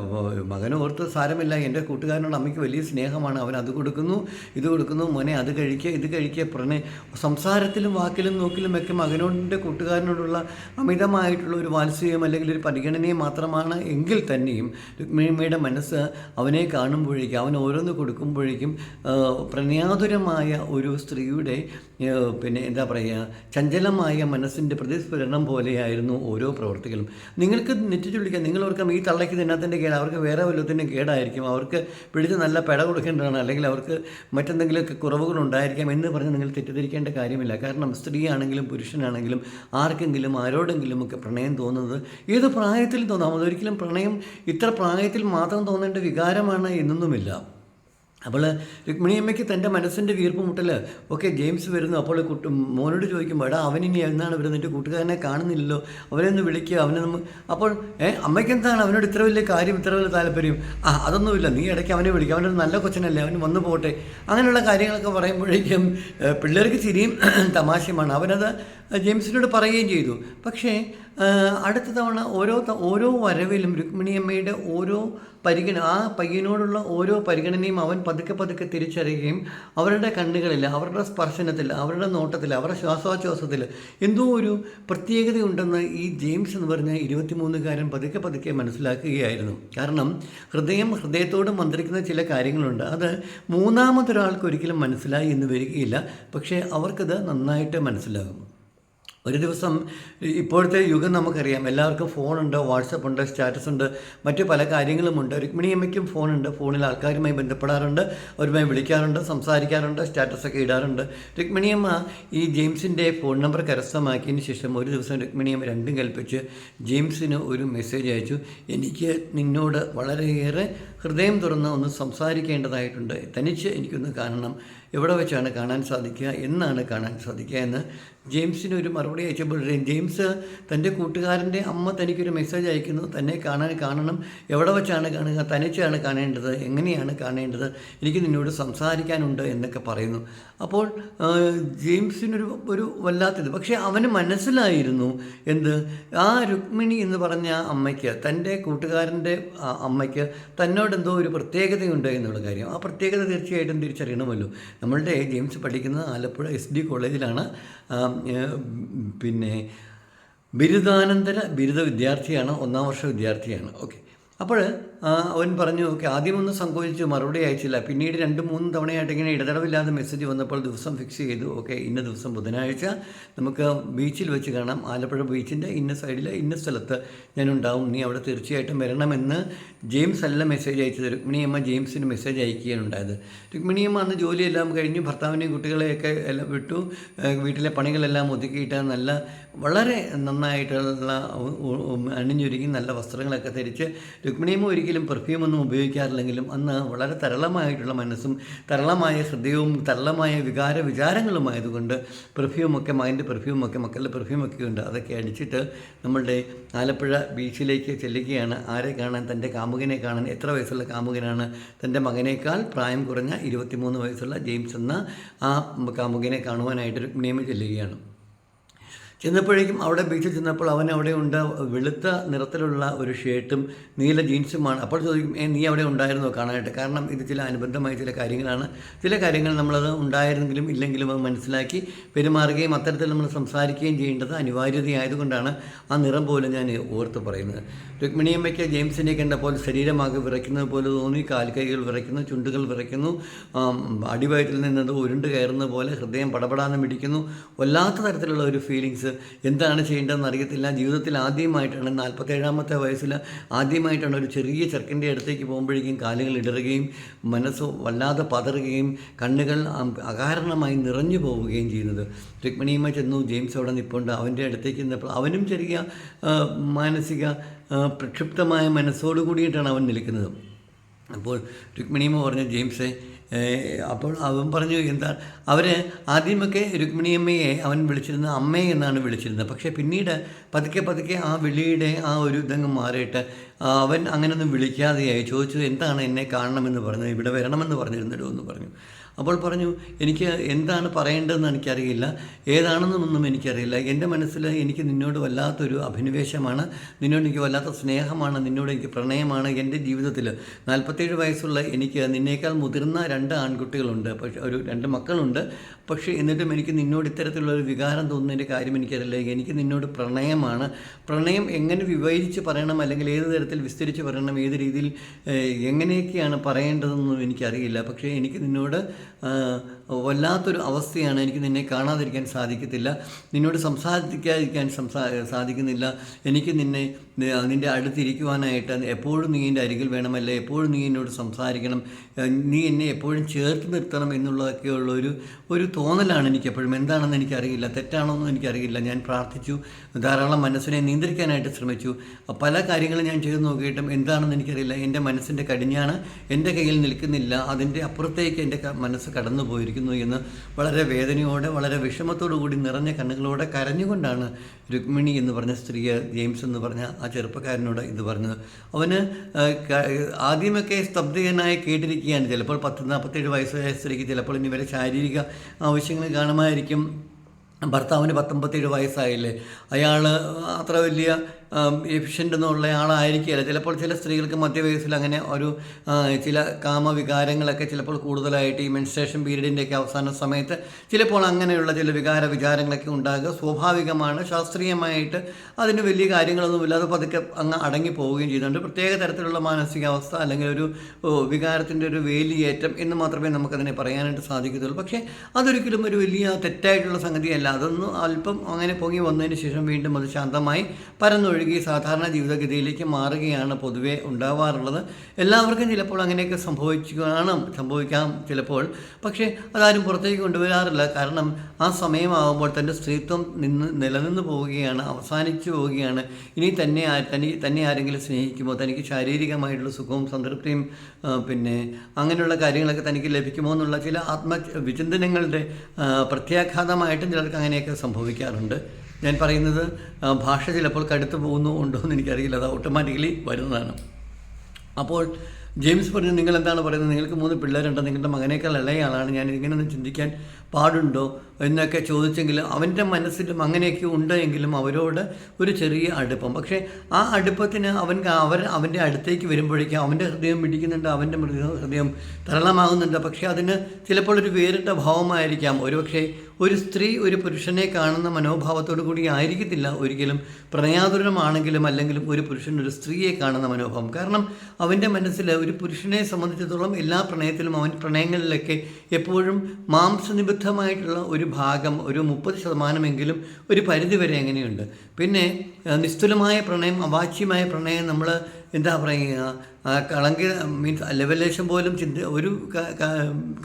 മകൻ ഓർത്ത് സാരമില്ല. എന്റെ കൂട്ടുകാരനോട് അമ്മയ്ക്ക് വലിയ സ്നേഹമാണ്. അവൻ അത് കൊടുക്കുന്നു ഇത് കൊടുക്കുന്നു. മോനെ അത് കഴിക്കുക ഇത് കഴിക്കുക പ്രണയ സംസാരത്തിലും വാക്കിലും നോക്കിലും ഒക്കെ മകനോടിന്റെ കൂട്ടുകാരനോടുള്ള അമിതമായിട്ടുള്ള ഒരു വാത്സല്യം അല്ലെങ്കിൽ ഒരു പരിഗണനയും മാത്രമാണ്. എങ്കിൽ തന്നെയും രുക്മിണിയുടെ മനസ്സ് അവനെ കാണുമ്പോഴേക്കും അവൻ ഓരോന്ന് കൊടുക്കുമ്പോഴേക്കും പ്രണയാതുരമായ ഒരു സ്ത്രീയുടെ പിന്നെ എന്താ പറയുക ചഞ്ചലമായ മനസ്സിന്റെ പ്രതിസ്ഫുരണം പോലെയായിരുന്നു ഓരോ പ്രവർത്തികളും. നിങ്ങൾക്ക് നെറ്റിച്ചുള്ളിക്കാൻ നിങ്ങൾ ഓർക്കാം ഈ തള്ളയ്ക്ക് തിന്നത്തിന്റെ കേട് അവർക്ക് വേറെ വല്ലത്തിന്റെ കേടായിരിക്കും. അവർക്ക് പിടിച്ച് നല്ല പെട കൊടുക്കേണ്ടതാണ് അല്ലെങ്കിൽ അവർക്ക് മറ്റെന്തെങ്കിലുമൊക്കെ കുറവുകൾ ഉണ്ടായിരിക്കാം എന്ന് പറഞ്ഞ് നിങ്ങൾ തെറ്റിദ്ധരിക്കേണ്ട കാര്യമില്ല. കാരണം സ്ത്രീയാണെങ്കിലും പുരുഷനാണെങ്കിലും ആർക്കെങ്കിലും ആരോടെങ്കിലും ഒക്കെ പ്രണയം തോന്നുന്നത് ഏത് പ്രായത്തിൽ തോന്നാം. അതൊരിക്കലും പ്രണയം ഇത്ര പ്രായത്തിൽ മാത്രം തോന്നേണ്ട വികാരമാണ് എന്നൊന്നുമില്ല. അപ്പോൾ രുക്മിണിയമ്മയ്ക്ക് തന്റെ മനസ്സിന്റെ വീർപ്പ് മുട്ടൽ ഓക്കെ ജെയിംസ് വരുന്നു. അപ്പോൾ കുട്ടി മോനോട് ചോദിക്കുമ്പോൾ എടാ അവൻ ഇനി എന്നാണ് വരുന്നത് എന്റെ കൂട്ടുകാരനെ കാണുന്നില്ലല്ലോ. അവനെ ഒന്ന് വിളിക്കുക അവനെ നമ്മൾ അപ്പോൾ ഏ അമ്മയ്ക്ക് എന്താണ്? അവനോട് ഇത്ര വലിയ കാര്യം ഇത്ര വലിയ താല്പര്യം? ആ അതൊന്നുമില്ല. നീ ഇടയ്ക്ക് അവനെ വിളിക്കുക അവനൊരു നല്ല കൊച്ചനല്ലേ. അവൻ വന്നു പോട്ടെ. അങ്ങനെയുള്ള കാര്യങ്ങളൊക്കെ പറയുമ്പോഴേക്കും പിള്ളേർക്ക് ചിരിയും തമാശയുമാണ്. അവനത് ജെയിംസിനോട് പറയുകയും ചെയ്തു. പക്ഷേ അടുത്ത തവണ ഓരോ ഓരോ വരവിലും രുക്മിണിയമ്മയുടെ ഓരോ പരിഗണ ആ പയ്യനോടുള്ള ഓരോ പരിഗണനയും അവൻ പതുക്കെ പതുക്കെ തിരിച്ചറിയുകയും അവരുടെ കണ്ണുകളിൽ അവരുടെ സ്പർശനത്തിൽ അവരുടെ നോട്ടത്തിൽ അവരുടെ ശ്വാസോച്ഛ്വാസത്തിൽ എന്തോ ഒരു പ്രത്യേകതയുണ്ടെന്ന് ഈ ജെയിംസ് എന്ന് പറഞ്ഞ ഇരുപത്തിമൂന്നുകാരൻ പതുക്കെ പതുക്കെ മനസ്സിലാക്കുകയായിരുന്നു. കാരണം ഹൃദയം ഹൃദയത്തോട് മന്ത്രിക്കുന്ന ചില കാര്യങ്ങളുണ്ട്. അത് മൂന്നാമതൊരാൾക്ക് ഒരിക്കലും മനസ്സിലായി എന്ന് വരികയില്ല. പക്ഷേ അവർക്കത് നന്നായിട്ട് മനസ്സിലാകും. ഒരു ദിവസം ഇപ്പോഴത്തെ യുഗം നമുക്കറിയാം. എല്ലാവർക്കും ഫോണുണ്ട് വാട്സപ്പ് ഉണ്ട് സ്റ്റാറ്റസ് ഉണ്ട് മറ്റു പല കാര്യങ്ങളുമുണ്ട് രുക്മിണിയമ്മയ്ക്കും ഫോണുണ്ട്. ഫോണിൽ ആൾക്കാരുമായി ബന്ധപ്പെടാറുണ്ട് അവരുമായി വിളിക്കാറുണ്ട് സംസാരിക്കാറുണ്ട് സ്റ്റാറ്റസൊക്കെ ഇടാറുണ്ട്. രുക്മിണിയമ്മ ഈ ജെയിംസിന്റെ ഫോൺ നമ്പർ കരസ്ഥമാക്കിയതിന് ശേഷം ഒരു ദിവസം രുക്മിണിയമ്മ രണ്ടും കൽപ്പിച്ച് ജെയിംസിന് ഒരു മെസ്സേജ് അയച്ചു. എനിക്ക് നിന്നോട് വളരെയേറെ ഹൃദയം തുറന്ന് ഒന്ന് സംസാരിക്കേണ്ടതായിട്ടുണ്ട്. തനിച്ച് എനിക്കൊന്ന് കാണണം. എവിടെ വെച്ചാണ് കാണാൻ സാധിക്കുക? എന്നാണ് കാണാൻ സാധിക്കുക? എന്ന് ജെയിംസിന് ഒരു മറുപടി അയച്ചപ്പോൾ ജെയിംസ് തന്റെ കൂട്ടുകാരന്റെ അമ്മ തനിക്കൊരു മെസ്സേജ് അയക്കുന്നു. തന്നെ കാണാൻ കാണണം. എവിടെ വെച്ചാണ് കാണുക? തനിച്ചാണ് കാണേണ്ടത്. എങ്ങനെയാണ് കാണേണ്ടത്? എനിക്ക് നിന്നോട് സംസാരിക്കാനുണ്ട്? എന്നൊക്കെ പറയുന്നു. അപ്പോൾ ജെയിംസിനൊരു ഒരു വല്ലാത്തത്. പക്ഷേ അവന് മനസ്സിലായിരുന്നു എന്ത്? ആ രുക്മിണി എന്ന് പറഞ്ഞ അമ്മയ്ക്ക് തന്റെ കൂട്ടുകാരന്റെ അമ്മയ്ക്ക് തന്നോട് എന്തോ ഒരു പ്രത്യേകതയുണ്ട് എന്നുള്ള കാര്യം. ആ പ്രത്യേകത തീർച്ചയായിട്ടും തിരിച്ചറിയണമല്ലോ. നമ്മളുടെ ജെയിംസ് പഠിക്കുന്നത് ആലപ്പുഴ എസ് ഡി കോളേജിലാണ് പിന്നെ ബിരുദാനന്തര ബിരുദ വിദ്യാർത്ഥിയാണ് ഒന്നാം വർഷ വിദ്യാർത്ഥിയാണ്. ഓക്കെ. അപ്പോൾ അവൻ പറഞ്ഞു ഓക്കെ ആദ്യമൊന്നും സംഭവിച്ചു മറുപടി അയച്ചില്ല. പിന്നീട് രണ്ട് മൂന്ന് തവണയായിട്ട് ഇങ്ങനെ ഇടതടവില്ലാതെ മെസ്സേജ് വന്നപ്പോൾ ദിവസം ഫിക്സ് ചെയ്തു. ഓക്കെ ഇന്ന ദിവസം ബുധനാഴ്ച നമുക്ക് ബീച്ചിൽ വെച്ച് കാണാം. ആലപ്പുഴ ബീച്ചിന്റെ ഇന്ന സൈഡിൽ ഇന്ന സ്ഥലത്ത് ഞാനുണ്ടാവും നീ അവിടെ തീർച്ചയായിട്ടും വരണമെന്ന് ജെയിംസ് അല്ല മെസ്സേജ് അയച്ചത്. രുക്മിണിയമ്മ ജെയിംസിന് മെസ്സേജ് അയക്കുകയാണ് ഉണ്ടായത്. രുക്മിണിയമ്മ അന്ന് ജോലിയെല്ലാം കഴിഞ്ഞു ഭർത്താവിനെയും കുട്ടികളെയൊക്കെ എല്ലാം വിട്ടു. വീട്ടിലെ പണികളെല്ലാം ഒതുക്കിയിട്ട് നല്ല വളരെ നന്നായിട്ടുള്ള അണിഞ്ഞൊരുങ്ങി നല്ല വസ്ത്രങ്ങളൊക്കെ ധരിച്ച് രുക്മിണിയമ്മ ഒരിക്കലും പെർഫ്യൂമൊന്നും ഉപയോഗിക്കാറില്ലെങ്കിലും അന്ന് വളരെ തരളമായിട്ടുള്ള മനസ്സും തരളമായ ഹൃദയവും തരളമായ വികാര വിചാരങ്ങളുമായതുകൊണ്ട് പെർഫ്യൂമൊക്കെ മകന്റെ പെർഫ്യൂമൊക്കെ മക്കളുടെ പെർഫ്യൂമൊക്കെ ഉണ്ട്. അതൊക്കെ അടിച്ചിട്ട് നമ്മളുടെ ആലപ്പുഴ ബീച്ചിലേക്ക് ചെല്ലുകയാണ്. ആരെ കാണാൻ? തന്റെ കാമുകനെ കാണാൻ. എത്ര വയസ്സുള്ള കാമുകനാണ്? തന്റെ മകനേക്കാൾ പ്രായം കുറഞ്ഞ ഇരുപത്തിമൂന്ന് വയസ്സുള്ള ജെയിംസ് എന്ന ആ കാമുകനെ കാണുവാനായിട്ട് രുക്മിണിയമ്മ ചെല്ലുകയാണ്. ചെന്നപ്പോഴേക്കും അവിടെ ബീച്ചിൽ ചെന്നപ്പോൾ അവൻ അവിടെ ഉണ്ട് വെളുത്ത നിറത്തിലുള്ള ഒരു ഷർട്ടും നീല ജീൻസുമാണ് അപ്പോൾ ചോദിക്കും ഏ നീ അവിടെ ഉണ്ടായിരുന്നോ കാണാനായിട്ട്? കാരണം ഇത് ചില അനുബന്ധമായ ചില കാര്യങ്ങളാണ്. ചില കാര്യങ്ങൾ നമ്മളത് ഉണ്ടായിരുന്നെങ്കിലും ഇല്ലെങ്കിലും അത് മനസ്സിലാക്കി പെരുമാറുകയും അത്തരത്തിൽ നമ്മൾ സംസാരിക്കുകയും ചെയ്യേണ്ടത് അനിവാര്യതയായതുകൊണ്ടാണ് ആ നിറം പോലും ഞാൻ ഓർത്ത് പറയുന്നത്. രുക്മിണിയമ്മയ്ക്ക് ജെയിംസിനെ കണ്ടപ്പോൾ ശരീരമാകെ വിറയ്ക്കുന്നത് പോലെ തോന്നി കാൽക്കൈകൾ വിറയ്ക്കുന്നു ചുണ്ടുകൾ വിറയ്ക്കുന്നു അടിവയറ്റിൽ നിന്നത് ഉരുണ്ട് കയറുന്ന പോലെ ഹൃദയം പടപടാന്ന് മിടിക്കുന്നു. വല്ലാത്ത തരത്തിലുള്ള ഒരു ഫീലിങ്സ് എന്താണ് ചെയ്യേണ്ടതെന്ന് അറിയത്തില്ല. ജീവിതത്തിൽ ആദ്യമായിട്ടാണ് നാൽപ്പത്തേഴാമത്തെ വയസ്സിൽ ആദ്യമായിട്ടാണ് ഒരു ചെറിയ ചെറുക്കന്റെ അടുത്തേക്ക് പോകുമ്പോഴേക്കും കാലുകൾ ഇടറുകയും മനസ്സ് വല്ലാതെ പതറുകയും കണ്ണുകൾ അകാരണമായി നിറഞ്ഞു പോവുകയും ചെയ്യുന്നത്. രുക്മിണിയമ്മ ചെന്നു ജെയിംസ് അവിടെ നിൽപ്പുണ്ട് അവന്റെ അടുത്തേക്ക് നിന്നപ്പോൾ അവനും ചെറിയ മാനസിക പ്രക്ഷിപ്തമായ മനസ്സോടു കൂടിയിട്ടാണ് അവൻ നിൽക്കുന്നത്. അപ്പോൾ രുക്മിണിയമ്മ പറഞ്ഞു ജെയിംസെ അപ്പോൾ അവൻ പറഞ്ഞു എന്താ? അവർ ആദ്യമൊക്കെ രുക്മിണിയമ്മയെ അവൻ വിളിച്ചിരുന്ന അമ്മേ എന്നാണ് വിളിച്ചിരുന്നത്. പക്ഷേ പിന്നീട് പതുക്കെ പതുക്കെ ആ വിളിയുടെ ആ ഒരു ഇതങ്ങ് മാറിയിട്ട് അവൻ അങ്ങനെയൊന്നും വിളിക്കാതെയായി. ചോദിച്ചു എന്താണ് എന്നെ കാണണമെന്ന് പറഞ്ഞത്? ഇവിടെ വരണമെന്ന് പറഞ്ഞിരുന്നല്ലോ എന്ന് പറഞ്ഞു. അപ്പോൾ പറഞ്ഞു എനിക്ക് എന്താണ് പറയേണ്ടതെന്ന് എനിക്കറിയില്ല. ഏതാണെന്നൊന്നും എനിക്കറിയില്ല. എന്റെ മനസ്സിൽ എനിക്ക് നിന്നോട് വല്ലാത്തൊരു അഭിനിവേശമാണ്. നിന്നോട് എനിക്ക് വല്ലാത്ത സ്നേഹമാണ്. നിന്നോട് എനിക്ക് പ്രണയമാണ്. എന്റെ ജീവിതത്തിൽ നാൽപ്പത്തേഴ് വയസ്സുള്ള എനിക്ക് നിന്നേക്കാൾ മുതിർന്ന രണ്ട് ആൺകുട്ടികളുണ്ട്. പക്ഷേ ഒരു രണ്ട് മക്കളുണ്ട്. പക്ഷേ എന്നിട്ടും എനിക്ക് നിന്നോട് ഇത്തരത്തിലുള്ള ഒരു വികാരം തോന്നുന്നതിന്റെ കാര്യം എനിക്കറിയില്ല. എനിക്ക് നിന്നോട് പ്രണയമാണ്. പ്രണയം എങ്ങനെ വിവരിച്ച് പറയണം? അല്ലെങ്കിൽ ഏത് തരത്തിൽ വിസ്തരിച്ച് പറയണം ഏത് രീതിയിൽ എങ്ങനെയൊക്കെയാണ് പറയേണ്ടതെന്നൊന്നും എനിക്കറിയില്ല. പക്ഷേ എനിക്ക് നിന്നോട് വല്ലാത്തൊരു അവസ്ഥയാണ് എനിക്ക് നിന്നെ കാണാതിരിക്കാൻ സാധിക്കത്തില്ല. നിന്നോട് സംസാരിക്കാതിരിക്കാൻ സംസാ സാധിക്കുന്നില്ല. എനിക്ക് നിന്നെ നിന്റെ അടുത്തിരിക്കുവാനായിട്ട് എപ്പോഴും നീ എന്റെ അരികിൽ വേണമല്ലേ? എപ്പോഴും നീ എന്നോട് സംസാരിക്കണം. നീ എന്നെ എപ്പോഴും ചേർത്ത് നിർത്തണം എന്നുള്ളതൊക്കെയുള്ള ഒരു ഒരു തോന്നലാണ് എനിക്ക് എപ്പോഴും എന്താണെന്ന് എനിക്കറിയില്ല. തെറ്റാണോന്നും എനിക്കറിയില്ല. ഞാൻ പ്രാർത്ഥിച്ചു. ധാരാളം മനസ്സിനെ നിയന്ത്രിക്കാനായിട്ട് ശ്രമിച്ചു. പല കാര്യങ്ങളും ഞാൻ ചെയ്തു നോക്കിയിട്ടും എന്താണെന്ന് എനിക്കറിയില്ല. എന്റെ മനസ്സിന്റെ കടിഞ്ഞാണ് എന്റെ കയ്യിൽ നിൽക്കുന്നില്ല. അതിന്റെ അപ്പുറത്തേക്ക് എന്റെ മനസ്സ് കടന്നു പോയിരിക്കുന്നു എന്ന് വളരെ വേദനയോടെ വളരെ വിഷമത്തോടു കൂടി നിറഞ്ഞ കണ്ണുകളോടെ കരഞ്ഞുകൊണ്ടാണ് രുക്മിണി എന്ന് പറഞ്ഞ സ്ത്രീ ജെയിംസ് എന്ന് പറഞ്ഞ ആ ചെറുപ്പക്കാരനോട് ഇത് പറഞ്ഞത്. അവന് ആദ്യമൊക്കെ സ്തബ്ധനായി കേട്ടിരിക്കുകയാണ്. ചിലപ്പോൾ പത്ത് നാൽപ്പത്തേഴ് വയസ്സായ സ്ത്രീക്ക് ചിലപ്പോൾ ഇനി വരെ ശാരീരിക ആവശ്യങ്ങൾ കാണുമായിരിക്കും. ഭർത്താവിന് പത്തൊമ്പത്തേഴ് വയസ്സായില്ലേ? അയാൾ അത്ര വലിയ എഫിഷ്യന്റ് എന്നുള്ള ആളായിരിക്കില്ല ചിലപ്പോൾ ചില സ്ത്രീകൾക്ക് മധ്യവയസ്സിൽ അങ്ങനെ ഒരു ചില കാമവികാരങ്ങളൊക്കെ ചിലപ്പോൾ കൂടുതലായിട്ട് ഈ മെൻസ്ട്രേഷൻ പീരീഡിന്റെയൊക്കെ അവസാന സമയത്ത് ചിലപ്പോൾ അങ്ങനെയുള്ള ചില വികാര വിചാരങ്ങളൊക്കെ ഉണ്ടാകുക. സ്വാഭാവികമാണ്. ശാസ്ത്രീയമായിട്ട് അതിന് വലിയ കാര്യങ്ങളൊന്നുമില്ല. അത് പതുക്കെ അങ്ങ് അടങ്ങി പോവുകയും ചെയ്യുന്നുണ്ട്. പ്രത്യേക തരത്തിലുള്ള മാനസികാവസ്ഥ അല്ലെങ്കിൽ ഒരു വികാരത്തിന്റെ ഒരു വേലിയേറ്റം എന്ന് മാത്രമേ നമുക്കതിനെ പറയാനായിട്ട് സാധിക്കത്തുള്ളൂ. പക്ഷേ അതൊരിക്കലും ഒരു വലിയ തെറ്റായിട്ടുള്ള സംഗതിയല്ല. അതൊന്നും അല്പം അങ്ങനെ പൊങ്ങി വന്നതിന് ശേഷം വീണ്ടും അത് ശാന്തമായി പരന്നൊഴുകി സാധാരണ ജീവിതഗതിയിലേക്ക് മാറുകയാണ് പൊതുവേ ഉണ്ടാവാറുള്ളത്. എല്ലാവർക്കും ചിലപ്പോൾ അങ്ങനെയൊക്കെ സംഭവിച്ചു സംഭവിക്കാം ചിലപ്പോൾ. പക്ഷേ അതാരും പുറത്തേക്ക് കൊണ്ടുവരാറില്ല. കാരണം ആ സമയമാകുമ്പോൾ തന്റെ സ്ത്രീത്വം നിന്ന് നിലനിന്ന് പോവുകയാണ് അവസാനിച്ചു പോവുകയാണ്. ഇനി തന്നെ ആ- തനി തന്നെ ആരെങ്കിലും സ്നേഹിക്കുമോ? തനിക്ക് ശാരീരികമായിട്ടുള്ള സുഖവും സംതൃപ്തിയും പിന്നെ അങ്ങനെയുള്ള കാര്യങ്ങളൊക്കെ തനിക്ക് ലഭിക്കുമോ എന്നുള്ള ചില ആത്മ വിചിന്തനങ്ങളുടെ പ്രത്യാഘാതമായിട്ടും ചിലർക്ക് അങ്ങനെയൊക്കെ സംഭവിക്കാറുണ്ട്. ഞാൻ പറയുന്നത് ഭാഷ ചിലപ്പോൾ കടുത്തു പോകുന്നു ഉണ്ടോ എന്ന് എനിക്കറിയില്ല. അത് ഓട്ടോമാറ്റിക്കലി വരുന്നതാണ്. അപ്പോൾ ജെയിംസ് പറഞ്ഞു നിങ്ങൾ എന്താണ് പറയുന്നത്? നിങ്ങൾക്ക് മൂന്ന് പിള്ളേരുണ്ട്. നിങ്ങളുടെ മകനേക്കാൾ ഇളയ ആളാണ്. ഞാൻ ഇങ്ങനെയൊന്നും ചിന്തിക്കാൻ പാടുണ്ടോ? എന്നൊക്കെ ചോദിച്ചെങ്കിൽ അവന്റെ മനസ്സിലും അങ്ങനെയൊക്കെ ഉണ്ട് എങ്കിലും അവരോട് ഒരു ചെറിയ അടുപ്പം. പക്ഷേ ആ അടുപ്പത്തിന് അവൻ അവർ അവന്റെ അടുത്തേക്ക് വരുമ്പോഴേക്കും അവന്റെ ഹൃദയം പിടിക്കുന്നുണ്ട് അവന്റെ മൃഗ ഹൃദയം തരളമാകുന്നുണ്ട്. പക്ഷേ അതിന് ചിലപ്പോൾ ഒരു വേറിട്ട ഭാവമായിരിക്കാം. ഒരുപക്ഷെ ഒരു സ്ത്രീ ഒരു പുരുഷനെ കാണുന്ന മനോഭാവത്തോടു കൂടി ആയിരിക്കത്തില്ല ഒരിക്കലും. പ്രണയാതുരമാണെങ്കിലും അല്ലെങ്കിലും ഒരു പുരുഷൻ ഒരു സ്ത്രീയെ കാണുന്ന മനോഭാവം. കാരണം അവന്റെ മനസ്സിൽ ഒരു പുരുഷനെ സംബന്ധിച്ചിടത്തോളം എല്ലാ പ്രണയത്തിലും അവൻ പ്രണയങ്ങളിലൊക്കെ എപ്പോഴും മാംസനിബദ്ധമായിട്ടുള്ള ഒരു ഭാഗം ഒരു മുപ്പത് ശതമാനമെങ്കിലും ഒരു പരിധിവരെ എങ്ങനെയുണ്ട് പിന്നെ നിസ്തുലമായ പ്രണയം അവാച്യമായ പ്രണയം നമ്മൾ എന്താ പറയുക? കളങ്ക മീൻസ് ലെവലേഷൻ പോലും ചിന്ത ഒരു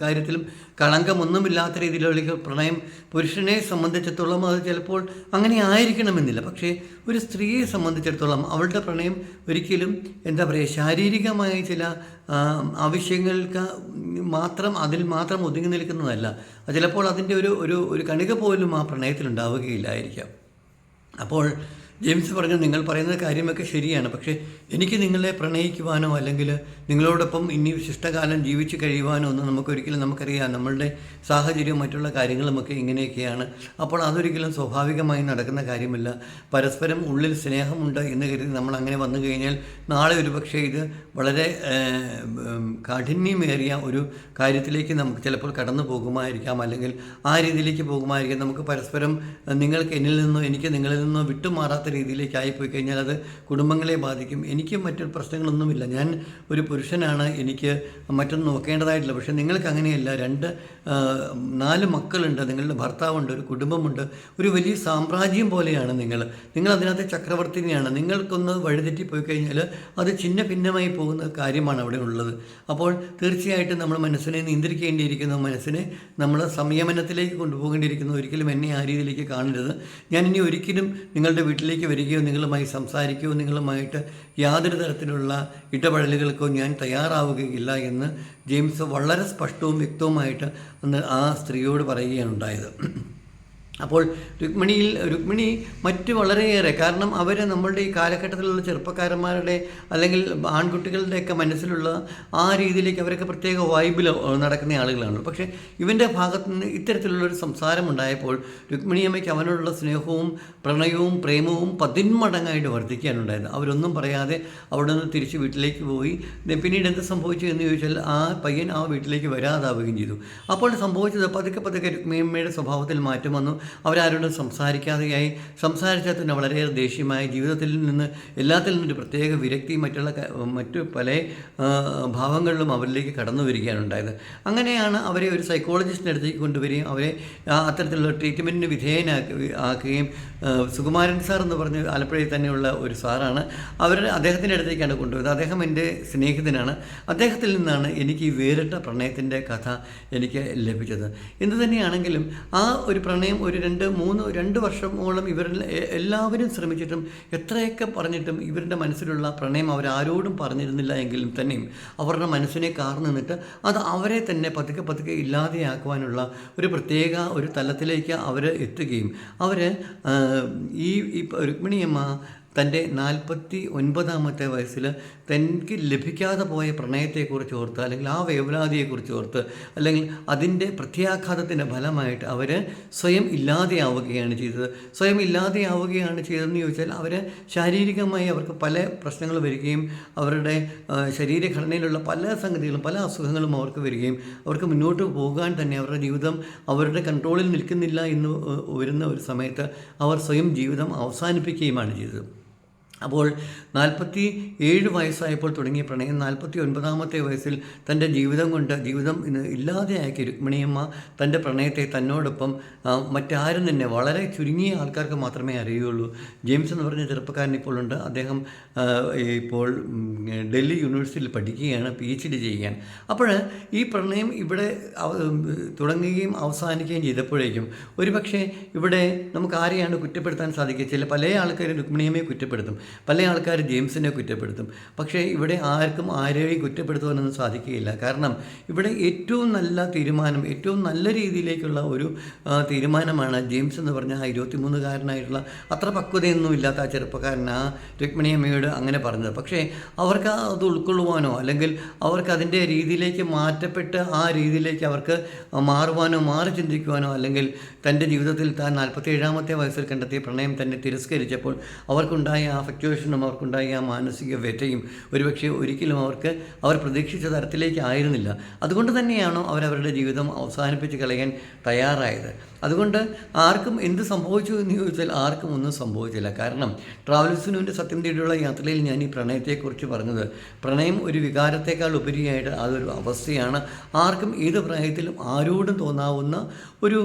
കാര്യത്തിലും കളങ്കമൊന്നുമില്ലാത്ത രീതിയിലുള്ള പ്രണയം പുരുഷനെ സംബന്ധിച്ചിടത്തോളം അത് ചിലപ്പോൾ അങ്ങനെ ആയിരിക്കണമെന്നില്ല. പക്ഷേ ഒരു സ്ത്രീയെ സംബന്ധിച്ചിടത്തോളം അവളുടെ പ്രണയം ഒരിക്കലും എന്താ പറയുക ശാരീരികമായ ചില ആവശ്യങ്ങൾക്ക് മാത്രം അതിൽ മാത്രം ഒതുങ്ങി നിൽക്കുന്നതല്ല. ചിലപ്പോൾ അതിന്റെ ഒരു ഒരു ഒരു കണിക പോലും ആ പ്രണയത്തിൽ ഉണ്ടാവുകയില്ലായിരിക്കാം അപ്പോൾ ജെയിംസ് പറഞ്ഞു നിങ്ങൾ പറയുന്ന കാര്യമൊക്കെ ശരിയാണ്. പക്ഷേ എനിക്ക് നിങ്ങളെ പ്രണയിക്കുവാനോ അല്ലെങ്കിൽ നിങ്ങളോടൊപ്പം ഇനി ശിഷ്ടകാലം ജീവിച്ച് കഴിയുവാനോ ഒന്നും നമുക്കൊരിക്കലും നമുക്കറിയാം. നമ്മളുടെ സാഹചര്യവും മറ്റുള്ള കാര്യങ്ങളുമൊക്കെ ഇങ്ങനെയൊക്കെയാണ്. അപ്പോൾ അതൊരിക്കലും സ്വാഭാവികമായി നടക്കുന്ന കാര്യമല്ല. പരസ്പരം ഉള്ളിൽ സ്നേഹമുണ്ട് എന്ന് കരുതി നമ്മൾ അങ്ങനെ വന്നു കഴിഞ്ഞാൽ നാളെ ഒരു പക്ഷേ ഇത് വളരെ കാഠിന്യമേറിയ ഒരു കാര്യത്തിലേക്ക് നമുക്ക് ചിലപ്പോൾ കടന്നു പോകുമായിരിക്കാം. അല്ലെങ്കിൽ ആ രീതിയിലേക്ക് പോകുമായിരിക്കാം. നമുക്ക് പരസ്പരം നിങ്ങൾക്ക് എന്നിൽ നിന്നോ എനിക്ക് നിങ്ങളിൽ നിന്നോ വിട്ടുമാറാത്ത രീതിയിലേക്ക് ആയിപ്പോയി കഴിഞ്ഞാൽ അത് കുടുംബങ്ങളെ ബാധിക്കും. എനിക്ക് മറ്റു പ്രശ്നങ്ങളൊന്നുമില്ല. ഞാൻ ഒരു പുരുഷനാണ്. എനിക്ക് മറ്റൊന്നും നോക്കേണ്ടതായിട്ടില്ല. പക്ഷേ നിങ്ങൾക്ക് അങ്ങനെയല്ല. രണ്ട് നാല് മക്കളുണ്ട്. നിങ്ങളുടെ ഭർത്താവുണ്ട് ഒരു കുടുംബമുണ്ട്. ഒരു വലിയ സാമ്രാജ്യം പോലെയാണ് നിങ്ങൾ. നിങ്ങൾ അതിനകത്ത് ചക്രവർത്തിനിയാണ്. നിങ്ങൾക്കൊന്ന് വഴിതെറ്റിപ്പോയി കഴിഞ്ഞാൽ അത് ചിന്ന ഭിന്നമായി പോകുന്ന കാര്യമാണ് അവിടെ ഉള്ളത്. അപ്പോൾ തീർച്ചയായിട്ടും നമ്മൾ മനസ്സിനെ നിയന്ത്രിക്കേണ്ടിയിരിക്കുന്ന. മനസ്സിനെ നമ്മൾ സംയമനത്തിലേക്ക് കൊണ്ടുപോകേണ്ടിയിരിക്കുന്നു. ഒരിക്കലും എന്നെ ആ രീതിയിലേക്ക് കാണരുത്. ഞാൻ ഇനി ഒരിക്കലും നിങ്ങളുടെ വീട്ടിലേക്ക് വരികയോ നിങ്ങളുമായി സംസാരിക്കുകയോ നിങ്ങളുമായിട്ട് യാതൊരു തരത്തിലുള്ള ഇടപെടലുകൾക്കോ ഞാൻ തയ്യാറാവുകയില്ല എന്ന് ജെയിംസ് വളരെ സ്പഷ്ടവും വ്യക്തവുമായിട്ട് അന്ന് ആ സ്ത്രീയോട് പറയുകയാണ് ഉണ്ടായത്. അപ്പോൾ രുക്മിണിയിൽ രുക്മിണി മറ്റ് വളരെയേറെ കാരണം അവർ നമ്മളുടെ ഈ കാലഘട്ടത്തിലുള്ള ചെറുപ്പക്കാരന്മാരുടെ അല്ലെങ്കിൽ ആൺകുട്ടികളുടെയൊക്കെ മനസ്സിലുള്ള ആ രീതിയിലേക്ക് അവരൊക്കെ പ്രത്യേക വൈബിൽ നടക്കുന്ന ആളുകളാണ്. പക്ഷേ ഇവന്റെ ഭാഗത്തു നിന്ന് ഇത്തരത്തിലുള്ളൊരു സംസാരം ഉണ്ടായപ്പോൾ രുക്മിണിയമ്മയ്ക്ക് അവനോടുള്ള സ്നേഹവും പ്രണയവും പ്രേമവും പതിന്മടങ്ങായിട്ട് വർദ്ധിക്കാനുണ്ടായത് അവരൊന്നും പറയാതെ അവിടെ നിന്ന് തിരിച്ച് വീട്ടിലേക്ക് പോയി പിന്നീട് എന്ത് സംഭവിച്ചു എന്ന് ചോദിച്ചാൽ ആ പയ്യൻ ആ വീട്ടിലേക്ക് വരാതാവുകയും ചെയ്തു. അപ്പോൾ സംഭവിച്ചത് പതുക്കെ പതുക്കെ രുക്മിയമ്മയുടെ സ്വഭാവത്തിൽ മാറ്റം വന്നു. അവരാരോടും സംസാരിക്കാതെയായി. സംസാരിച്ചാൽ തന്നെ വളരെയേറെ ദേഷ്യമായി. ജീവിതത്തിൽ നിന്ന് എല്ലാത്തിൽ നിന്നൊരു പ്രത്യേക വിരക്തി മറ്റുള്ള മറ്റു പല ഭാവങ്ങളിലും അവരിലേക്ക് കടന്നു വരികയാണ് ഉണ്ടായത്. അങ്ങനെയാണ് അവരെ ഒരു സൈക്കോളജിസ്റ്റിന്റെ അടുത്തേക്ക് കൊണ്ടുവരികയും അവരെ അത്തരത്തിലുള്ള ട്രീറ്റ്മെന്റിന് വിധേയനാക്കി ആക്കുകയും സുകുമാരൻ സാർ എന്ന് പറഞ്ഞ ആലപ്പുഴയിൽ തന്നെയുള്ള ഒരു സാറാണ് അവർ അദ്ദേഹത്തിന്റെ അടുത്തേക്കാണ് കൊണ്ടുപോയത്. അദ്ദേഹം എന്റെ സ്നേഹിതനാണ്. അദ്ദേഹത്തിൽ നിന്നാണ് എനിക്ക് ഈ വേറിട്ട പ്രണയത്തിന്റെ കഥ എനിക്ക് ലഭിച്ചത്. എന്തു തന്നെയാണെങ്കിലും ആ ഒരു പ്രണയം ഒരു രണ്ട് മൂന്ന് രണ്ട് വർഷമോളം ഇവരിൽ എല്ലാവരും ശ്രമിച്ചിട്ടും എത്രയൊക്കെ പറഞ്ഞിട്ടും ഇവരുടെ മനസ്സിലുള്ള പ്രണയം അവരാരോടും പറഞ്ഞിരുന്നില്ല എങ്കിലും തന്നെയും അവരുടെ മനസ്സിനെ കാർന്നു നിന്നിട്ട് അത് അവരെ തന്നെ പതുക്കെ പതുക്കെ ഇല്ലാതെയാക്കുവാനുള്ള ഒരു പ്രത്യേക ഒരു തലത്തിലേക്ക് അവർ എത്തുകയും അവർ ഈ രുക്മിണിയമ്മ തന്റെ നാൽപ്പത്തി ഒൻപതാമത്തെ വയസ്സിൽ തനിക്ക് ലഭിക്കാതെ പോയ പ്രണയത്തെക്കുറിച്ച് ഓർത്ത് അല്ലെങ്കിൽ ആ വേവലാതിയെക്കുറിച്ച് ഓർത്ത് അല്ലെങ്കിൽ അതിന്റെ പ്രത്യാഘാതത്തിന്റെ ഫലമായിട്ട് അവർ സ്വയം ഇല്ലാതെയാവുകയാണ് ചെയ്തത്. സ്വയം ഇല്ലാതെയാവുകയാണ് ചെയ്തതെന്ന് ചോദിച്ചാൽ അവർ ശാരീരികമായി അവർക്ക് പല പ്രശ്നങ്ങൾ വരികയും അവരുടെ ശരീരഘടനയിലുള്ള പല സംഗതികളും പല അസുഖങ്ങളും അവർക്ക് വരികയും അവർക്ക് മുന്നോട്ട് പോകാൻ തന്നെ അവരുടെ ജീവിതം അവരുടെ കൺട്രോളിൽ നിൽക്കുന്നില്ല എന്ന് വരുന്ന ഒരു സമയത്ത് അവർ സ്വയം ജീവിതം അവസാനിപ്പിക്കുകയുമാണ് ചെയ്തത്. അപ്പോൾ നാൽപ്പത്തി ഏഴ് വയസ്സായപ്പോൾ തുടങ്ങിയ പ്രണയം നാൽപ്പത്തി ഒൻപതാമത്തെ വയസ്സിൽ തന്റെ ജീവിതം കൊണ്ട് ജീവിതം ഇല്ലാതെയാക്കിയ രുക്മിണിയമ്മ തന്റെ പ്രണയത്തെ തന്നോടൊപ്പം മറ്റാരും തന്നെ വളരെ ചുരുങ്ങിയ ആൾക്കാർക്ക് മാത്രമേ അറിയുള്ളൂ ജെയിംസ് എന്ന് പറഞ്ഞ ചെറുപ്പക്കാരൻ ഇപ്പോൾ ഉണ്ട്. അദ്ദേഹം ഇപ്പോൾ ഡൽഹി യൂണിവേഴ്സിറ്റിയിൽ പഠിക്കുകയാണ് പി എച്ച് ഡി ചെയ്യാൻ അപ്പോൾ ഈ പ്രണയം ഇവിടെ തുടങ്ങുകയും അവസാനിക്കുകയും ചെയ്തപ്പോഴേക്കും ഒരുപക്ഷെ ഇവിടെ നമുക്ക് ആരെയാണ് കുറ്റപ്പെടുത്താൻ സാധിക്കുക? ചില പല ആൾക്കാരും രുക്മിണിയമ്മയെ കുറ്റപ്പെടുത്തും. പല ആൾക്കാർ ജെയിംസിനെ കുറ്റപ്പെടുത്തും. പക്ഷേ ഇവിടെ ആർക്കും ആരെയും കുറ്റപ്പെടുത്തുവാനൊന്നും സാധിക്കുകയില്ല. കാരണം ഇവിടെ ഏറ്റവും നല്ല തീരുമാനം ഏറ്റവും നല്ല രീതിയിലേക്കുള്ള ഒരു തീരുമാനമാണ് ജെയിംസ് എന്ന് പറഞ്ഞ ആ ഇരുപത്തിമൂന്നുകാരനായിട്ടുള്ള അത്ര പക്വതയൊന്നും ഇല്ലാത്ത ആ ചെറുപ്പക്കാരൻ ആ രുക്മിണിയമ്മയോട് അങ്ങനെ പറഞ്ഞത്. പക്ഷേ അവർക്ക് അത് ഉൾക്കൊള്ളുവാനോ അല്ലെങ്കിൽ അവർക്ക് അതിന്റെ രീതിയിലേക്ക് മാറ്റപ്പെട്ട് ആ രീതിയിലേക്ക് അവർക്ക് മാറുവാനോ മാറി ചിന്തിക്കുവാനോ അല്ലെങ്കിൽ തന്റെ ജീവിതത്തിൽ താൻ നാൽപ്പത്തി ഏഴാമത്തെ വയസ്സിൽ കണ്ടെത്തിയ പ്രണയം തന്നെ തിരസ്കരിച്ചപ്പോൾ അവർക്കുണ്ടായ ആ ഫ്ലക്ച്വേഷനും അവർക്കുണ്ടായ ആ മാനസിക വ്യഥയും ഒരുപക്ഷെ ഒരിക്കലും അവർക്ക് അവർ പ്രതീക്ഷിച്ച തരത്തിലേക്ക് ആയിരുന്നില്ല. അതുകൊണ്ട് തന്നെയാണോ അവരവരുടെ ജീവിതം അവസാനിപ്പിച്ച് കളയാൻ തയ്യാറായത്? അതുകൊണ്ട് ആർക്കും എന്ത് സംഭവിച്ചു എന്ന് ചോദിച്ചാൽ ആർക്കും ഒന്നും സംഭവിച്ചില്ല. കാരണം ട്രാവൽസിനുവിന്റെ സത്യം തേടിയുള്ള യാത്രയിൽ ഞാൻ ഈ പ്രണയത്തെക്കുറിച്ച് പറഞ്ഞത് പ്രണയം ഒരു വികാരത്തെക്കാൾ ഉപരിയായിട്ട് അതൊരു അവസ്ഥയാണ്. ആർക്കും ഏത് പ്രായത്തിലും ആരോടും തോന്നാവുന്ന ഒരു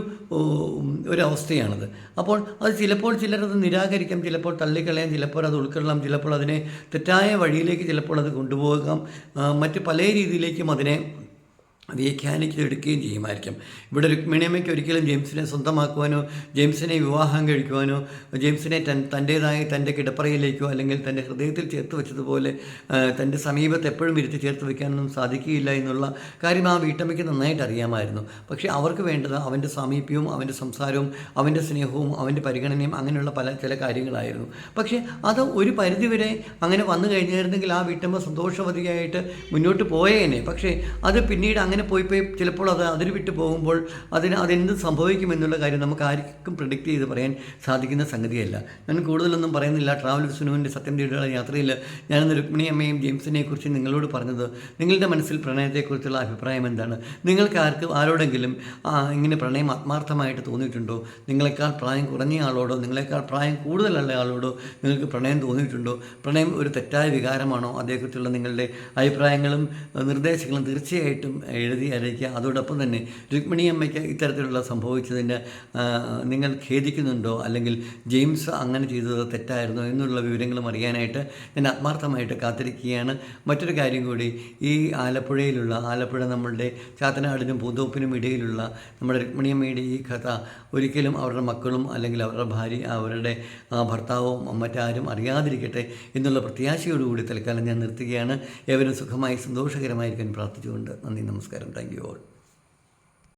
ഒരവസ്ഥയാണത്. അപ്പോൾ അത് ചിലപ്പോൾ ചിലരത് നിരാകരിക്കാം ചിലപ്പോൾ തള്ളിക്കളയാം ചിലപ്പോൾ അത് ഉൾക്കൊള്ളാം ചിലപ്പോൾ അതിനെ തെറ്റായ വഴിയിലേക്ക് ചിലപ്പോൾ അത് കൊണ്ടുപോകാം. മറ്റ് പല രീതിയിലേക്കും അതിനെ വ്യാഖ്യാനിച്ചെടുക്കുകയും ചെയ്യുമായിരിക്കും. ഇവിടെ രുക്മിണിയമ്മയ്ക്ക് ഒരിക്കലും ജെയിംസിനെ സ്വന്തമാക്കുവാനോ ജെയിംസിനെ വിവാഹം കഴിക്കുവാനോ ജെയിംസിനെ തൻ തന്റേതായ തന്റെ കിടപ്പറയിലേക്കോ അല്ലെങ്കിൽ തന്റെ ഹൃദയത്തിൽ ചേർത്ത് വെച്ചതുപോലെ തന്റെ സമീപത്ത് എപ്പോഴും ഇരുത്തി ചേർത്ത് വെക്കാനൊന്നും സാധിക്കുകയില്ല എന്നുള്ള കാര്യം ആ വീട്ടമ്മയ്ക്ക് നന്നായിട്ട് അറിയാമായിരുന്നു. പക്ഷേ അവർക്ക് വേണ്ടത് അവന്റെ സാമീപ്യവും അവന്റെ സംസാരവും അവന്റെ സ്നേഹവും അവന്റെ പരിഗണനയും അങ്ങനെയുള്ള പല ചില കാര്യങ്ങളായിരുന്നു. പക്ഷേ അത് ഒരു പരിധിവരെ അങ്ങനെ വന്നു കഴിഞ്ഞിരുന്നെങ്കിൽ ആ വീട്ടമ്മ സന്തോഷവതിയായിട്ട് മുന്നോട്ട് പോയേനെ. പക്ഷേ അത് പിന്നീട് അങ്ങനെ പോയി പോയി ചിലപ്പോൾ അത് അതിര് വിട്ടു പോകുമ്പോൾ അതിന് അതെന്ത് സംഭവിക്കുമെന്നുള്ള കാര്യം നമുക്ക് ആർക്കും പ്രിഡിക്റ്റ് ചെയ്ത് പറയാൻ സാധിക്കുന്ന സംഗതിയല്ല. ഞാൻ കൂടുതലൊന്നും പറയുന്നില്ല. ട്രാവൽ സുനുവിന്റെ സത്യം തേടിയുള്ള യാത്രയിൽ ഞാനിന്ന് രുക്മിണി അമ്മയും ജെയിംസിനെ കുറിച്ച് നിങ്ങളോട് പറഞ്ഞത് നിങ്ങളുടെ മനസ്സിൽ പ്രണയത്തെക്കുറിച്ചുള്ള അഭിപ്രായം എന്താണ്? നിങ്ങൾക്ക് ആർക്ക് ആരോടെങ്കിലും ഇങ്ങനെ പ്രണയം ആത്മാർത്ഥമായിട്ട് തോന്നിയിട്ടുണ്ടോ? നിങ്ങളെക്കാൾ പ്രായം കുറഞ്ഞ ആളോടോ നിങ്ങളെക്കാൾ പ്രായം കൂടുതലുള്ള ആളോടോ നിങ്ങൾക്ക് പ്രണയം തോന്നിയിട്ടുണ്ടോ? പ്രണയം ഒരു തെറ്റായ വികാരമാണോ? അതേക്കുറിച്ചുള്ള നിങ്ങളുടെ അഭിപ്രായങ്ങളും നിർദ്ദേശങ്ങളും തീർച്ചയായിട്ടും എഴുതി അറിയിക്കുക അതോടൊപ്പം തന്നെ രുക്മിണി അമ്മയ്ക്ക് ഇത്തരത്തിലുള്ള സംഭവിച്ചതിന്റെ നിങ്ങൾ ഖേദിക്കുന്നുണ്ടോ? അല്ലെങ്കിൽ ജെയിംസ് അങ്ങനെ ചെയ്തത് തെറ്റായിരുന്നോ? എന്നുള്ള വിവരങ്ങളും അറിയാനായിട്ട് ഞാൻ ആത്മാർത്ഥമായിട്ട് കാത്തിരിക്കുകയാണ്. മറ്റൊരു കാര്യം കൂടി ഈ ആലപ്പുഴയിലുള്ള ആലപ്പുഴ നമ്മളുടെ ചാത്തനാടിനും പൂന്തോപ്പിനും ഇടയിലുള്ള നമ്മുടെ രുക്മിണിയമ്മയുടെ ഈ കഥ ഒരിക്കലും അവരുടെ മക്കളും അല്ലെങ്കിൽ അവരുടെ ഭാര്യ അവരുടെ ഭർത്താവും മറ്റാരും അറിയാതിരിക്കട്ടെ എന്നുള്ള പ്രത്യാശയോടുകൂടി തൽക്കാലം ഞാൻ നിർത്തുകയാണ്. ഏവരും സുഖമായി സന്തോഷകരമായിരിക്കാൻ പ്രാർത്ഥിച്ചുകൊണ്ട് നന്ദി നമസ്കാരം. Thank you all